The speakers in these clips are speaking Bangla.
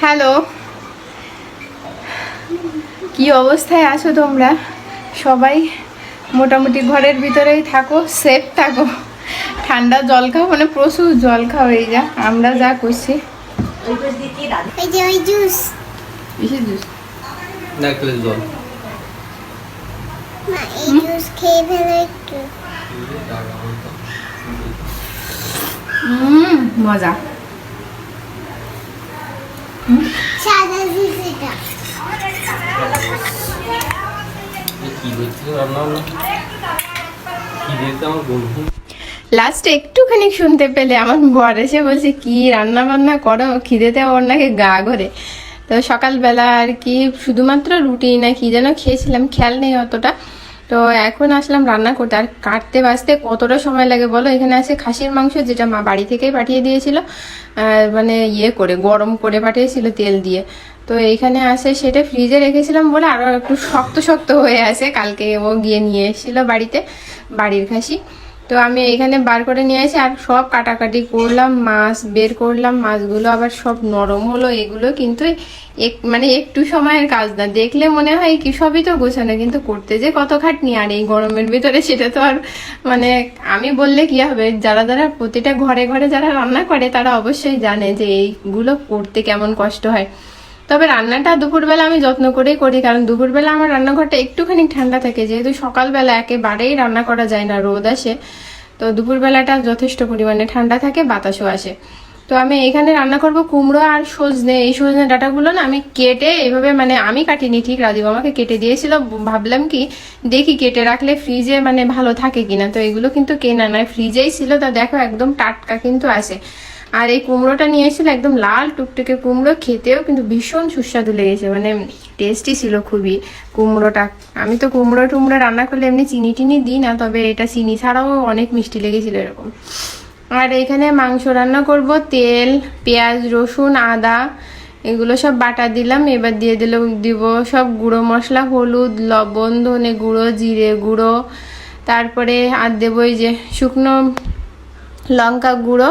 হ্যালো। কি অবস্থায় আছো তোমরা? সবাই মোটামুটি ঘরের ভিতরেই থাকো সেফ থাকো। ঠান্ডা জল খাও মানে প্রচুর জল খাও এই যা আমরা যা করছি। ওই লাস্টে একটুখানি শুনতে পেলে আমার বর এসে বলছে, কি রান্না বান্না করো? খিদেতে ওর নাকি গা ঘরে। তো সকালবেলা আর কি শুধুমাত্র রুটি না, কি যেন খেয়েছিলাম, খেয়াল নেই অতটা। তো এখন আসলাম রান্না করতে। আর কাটতে বাঁচতে কতটা সময় লাগে বলো? এখানে আছে খাসির মাংস যেটা মা বাড়ি থেকেই পাঠিয়ে দিয়েছিল। মানে ইয়ে করে, গরম করে পাঠিয়েছিল তেল দিয়ে। তো এইখানে আসে সেটা ফ্রিজে রেখেছিলাম বলে আরও একটু শক্ত শক্ত হয়ে আছে। কালকে ও গিয়ে নিয়ে এসেছিল বাড়িতে, বাড়ির খাসি। তো আমি এখানে বার করে নিয়ে আসি আর সব কাটাকাটি করলাম, মাছ বের করলাম, মাছগুলো আবার সব নরম হলো, এগুলো কিন্তু এক মানে একটু সময়ের কাজ না। দেখলে মনে হয় কি, সবই তো গোছানো, কিন্তু করতে যে কত খাটনি, আর এই গরমের ভিতরে সেটা তো আর মানে আমি বললে কি হবে, যারা যারা প্রতিটা ঘরে ঘরে যারা রান্না করে, তারা অবশ্যই জানে যে এইগুলো করতে কেমন কষ্ট হয়। তবে রান্নাটা দুপুরবেলা আমি যত্ন করেই করি, কারণ দুপুরবেলা আমার রান্নাঘরটা একটুখানি ঠান্ডা থাকে, যেহেতু সকালবেলা একেবারেই রান্না করা যায় না, রোদ আসে। তো দুপুরবেলাটা যথেষ্ট পরিমাণে ঠান্ডা থাকে, বাতাসও আসে। তো আমি এখানে রান্না করব কুমড়ো আর সজনে। এই সজনে ডাটাগুলো না আমি কেটে এভাবে মানে আমি কাটিনি ঠিক, রাজীব আমাকে কেটে দিয়েছিল। ভাবলাম কি, দেখি কেটে রাখলে ফ্রিজে মানে ভালো থাকে কিনা। তো এগুলো কিন্তু কেনা নয়, ফ্রিজেই ছিল। তা দেখো একদম টাটকা কিন্তু আসে আর এই কুমড়োটা নিয়ে এসেছিল একদম লাল টুকটুকে কুমড়ো, খেতেও কিন্তু ভীষণ সুস্বাদু লেগেছে মানে টেস্টি ছিল খুবই কুমড়োটা। আমি তো কুমড়ো টুমড়ো রান্না করলে এমনি চিনি টিনি দিই না, তবে এটা চিনি ছাড়াও অনেক মিষ্টি লেগেছিল এরকম। আর এখানে মাংস রান্না করব, তেল, পেঁয়াজ, রসুন, আদা, এগুলো সব বাটা দিলাম, এবার দিয়ে দিল দিব সব গুঁড়ো মশলা, হলুদ, লবণ, ধনে গুঁড়ো, জিরে গুঁড়ো, তারপরে আর দেবো এই যে শুকনো লঙ্কা গুঁড়ো,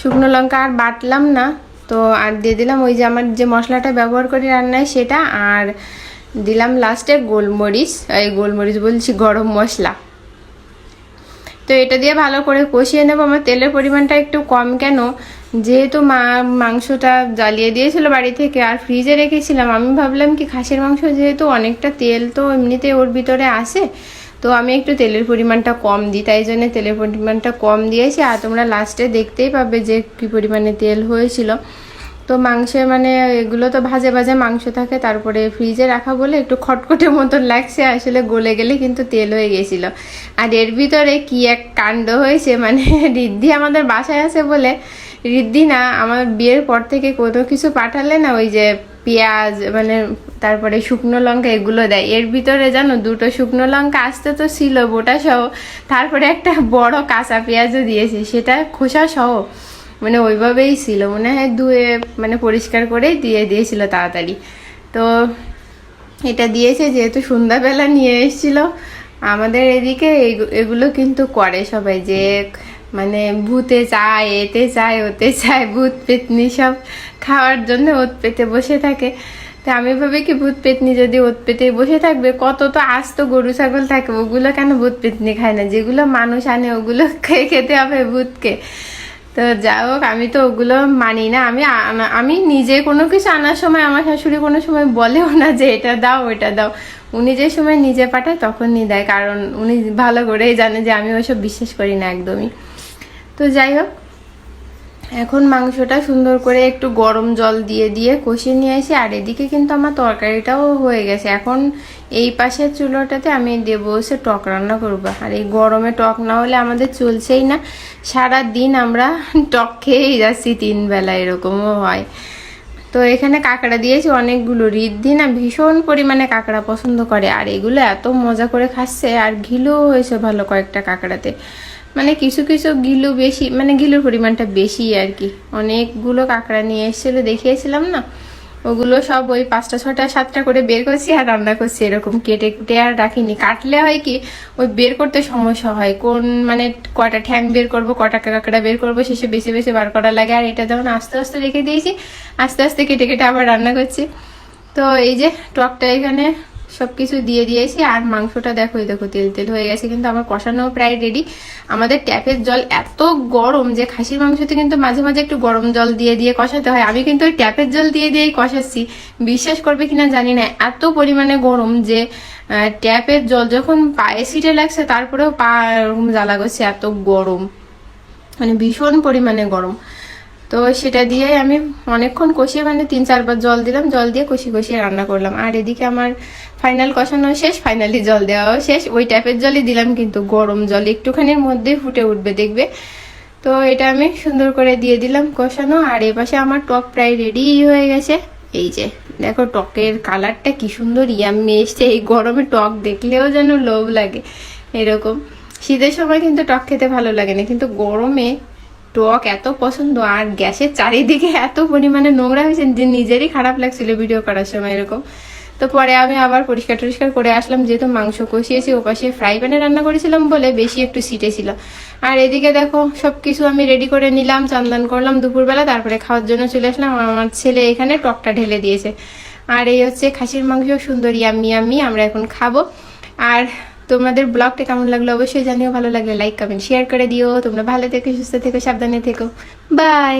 শুকনো লঙ্কা আর বাটলাম না। তো আর দিয়ে দিলাম ওই যে আমার যে মশলাটা ব্যবহার করি রান্নায় সেটা, আর দিলাম লাস্টে গোলমরিচ। এই গোলমরিচ বলছি গরম মশলা। তো এটা দিয়ে ভালো করে কষিয়ে নেব। আমার তেলের পরিমাণটা একটু কম কেন? যেহেতু মা, মাংসটা জ্বালিয়ে দিয়েছিল বাড়ি থেকে আর ফ্রিজে রেখেছিলাম, আমি ভাবলাম কি খাসির মাংস যেহেতু অনেকটা তেল তো এমনিতে ওর ভিতরে আসে তো আমি একটু তেলের পরিমাণটা কম দিই, তাই জন্য তেলের পরিমাণটা কম দিয়েছি। আর তোমরা লাস্টে দেখতেই পাবে যে কী পরিমাণে তেল হয়েছিল। তো মাংসে মানে এগুলো তো ভাজে ভাজে মাংস থাকে, তারপরে ফ্রিজে রাখা বলে একটু খটখটে মতন লাগছে, আসলে গলে গেলে কিন্তু তেল হয়ে গেছিল। আর এর ভিতরে কি এক কাণ্ড হয়েছে মানে রিদ্ধি আমাদের বাসায় আছে বলে রিদ্ধি না আমার বিয়ের পর থেকে কোনো কিছু পাঠালে না ওই যে পেঁয়াজ মানে তারপরে শুকনো লঙ্কা এগুলো দেয়। এর ভিতরে জানো, দুটো শুকনো লঙ্কা আসতে তো ছিল, বোটা সহ। তারপরে একটা বড় কাঁচা পেঁয়াজও দিয়েছে, সেটা খোসা সহ। মানে ওইভাবেই ছিল, মনে হয় ধুয়ে মানে পরিষ্কার করেই দিয়ে দিয়েছিল তাড়াতাড়ি। তো এটা দিয়েছে, যেহেতু সন্ধ্যাবেলা নিয়ে এসেছিল। আমাদের এদিকে এগু- এগুলো কিন্তু করে সবাই যে মানে ভূতে চায়, এতে চায়, ওতে চায়, ভূত পেতনি সব খাওয়ার জন্য ওত পেতে বসে থাকে। তা আমি ভাবি কি ভূত পেতনি যদি ওত পেতে বসে থাকবে, কত তো আস্ত গরু ছাগল থাকে, ওগুলো কেন ভূত পেতনি খায় না? যেগুলো মানুষ আনে, ওগুলো খেয়ে খেতে হবে ভূতকে। তো যাই হোক, আমি তো ওগুলো মানি না। আমি আমি নিজে কোনো কিছু আনার সময় আমার শাশুড়ি কোনো সময় বলেও না যে এটা দাও ওটা দাও। উনি যে সময় নিজে পাঠায় তখনই দেয়, কারণ উনি ভালো করেই জানে যে আমি ওসব বিশ্বাস করি না একদমই। তো যাই হোক এখন মাংসটা সুন্দর করে একটু গরম জল দিয়ে দিয়ে কষিয়ে নিয়ে আসি। আর এদিকে কিন্তু আমার তরকারিটাও হয়ে গেছে। এখন এই পাশের চুলোটাতে আমি দেবো সে টক রান্না করব। আর এই গরমে টক না হলে আমাদের চলছেই না। সারা দিন আমরা টক খেয়েই যাচ্ছি, তিন বেলা এরকমও হয়। তো এখানে কাঁকড়া দিয়েছি, অনেকগুলো রিদ্ধি না ভীষণ পরিমাণে কাঁকড়া পছন্দ করে। আর এগুলো এত মজা করে খাচ্ছে, আর ঘিলুও হয়েছে ভালো কয়েকটা কাঁকড়াতে। মানে কিছু কিছু গিলু বেশি মানে গিলুর পরিমাণটা বেশি আর কি। অনেকগুলো কাঁকড়া নিয়ে এসেছিল, দেখিয়েছিলাম না? ওগুলো সব ওই পাঁচটা, ছটা, সাতটা করে বের করছি আর রান্না করছি এরকম। কেটে, কুটে আর রাখিনি। কাটলে হয় কি, ওই বের করতে সমস্যা হয়। কোন মানে কটা ঠ্যাং বের করব, কটা কাঁকড়া বের করব, শেষে বেশি বেশি বার করা লাগে। আর এটা যখন আস্তে আস্তে রেখে দিয়েছি, আস্তে আস্তে কেটে কেটে আবার রান্না করছি। তো এই যে টকটা এখানে সবকিছু দিয়ে দিয়েছি। আর মাংসটা দেখো দেখো, তেল তেল হয়ে গেছে, কিন্তু আমার কষানো প্রায় রেডি আমাদের ট্যাপের জল এত গরম যে খাসির মাংসতে কিন্তু মাঝে মাঝে একটু গরম জল দিয়ে দিয়ে কষাতে হয়। আমি কিন্তু ওই ট্যাপের জল দিয়ে, দিয়েই কষাচ্ছি। বিশ্বাস করবে কিনা জানি না, এত পরিমাণে গরম যে ট্যাপের জল যখন পায়ে সিটে লাগছে, তারপরেও পা জ্বালা করছে, এত গরম। মানে ভীষণ পরিমাণে গরম। তো সেটা দিয়ে আমি অনেকক্ষণ কষিয়ে মানে তিন, চারবার জল দিলাম। জল দিয়ে কষিয়ে কষিয়ে রান্না করলাম। আর এদিকে আমার ফাইনাল কষানো শেষ ফাইনালি জল দেওয়াও শেষ। ওই ট্যাপের জলই দিলাম কিন্তু গরম জল একটুখানির মধ্যেই ফুটে উঠবে, দেখবে। তো এটা আমি সুন্দর করে দিয়ে দিলাম কষানো। আর এপাশে আমার টক প্রায় রেডি হয়ে গেছে। এই যে, দেখো টকের কালারটা কি সুন্দর, ইয়াম্মি এসছে। এই গরমে টক দেখলেও যেন লোভ লাগে। এরকম। শীতের সময় কিন্তু টক খেতে ভালো লাগে না, কিন্তু গরমে টক এত পছন্দ আর গ্যাসের চারিদিকে এত পরিমাণে নোংরা হয়েছে যে নিজেরই খারাপ লাগছিল ভিডিও করার সময় এরকম। তো পরে আমি আবার পরিষ্কার টরিষ্কার করে আসলাম, যেহেতু মাংস কষিয়েছি, ওপাশে ফ্রাই প্যানে রান্না করেছিলাম বলে বেশি একটু সিটে ছিল। আর এদিকে দেখো সব কিছু আমি রেডি করে নিলাম, চান্দান করলাম দুপুরবেলা, তারপরে খাওয়ার জন্য চলে আসলাম। আমার ছেলে এখানে টকটা ঢেলে দিয়েছে। আর এই হচ্ছে খাসির মাংস, সুন্দরী ইয়াম্মি ইয়াম্মি আমরা এখন খাব। আর তোমাদের ব্লগটা কেমন লাগল অবশ্যই জানিও, ভালো লাগলে লাইক কমেন্ট শেয়ার করে দিও। তোমরা ভালো থেকো, সুস্থ থেকো, সাবধানে থেকো। বাই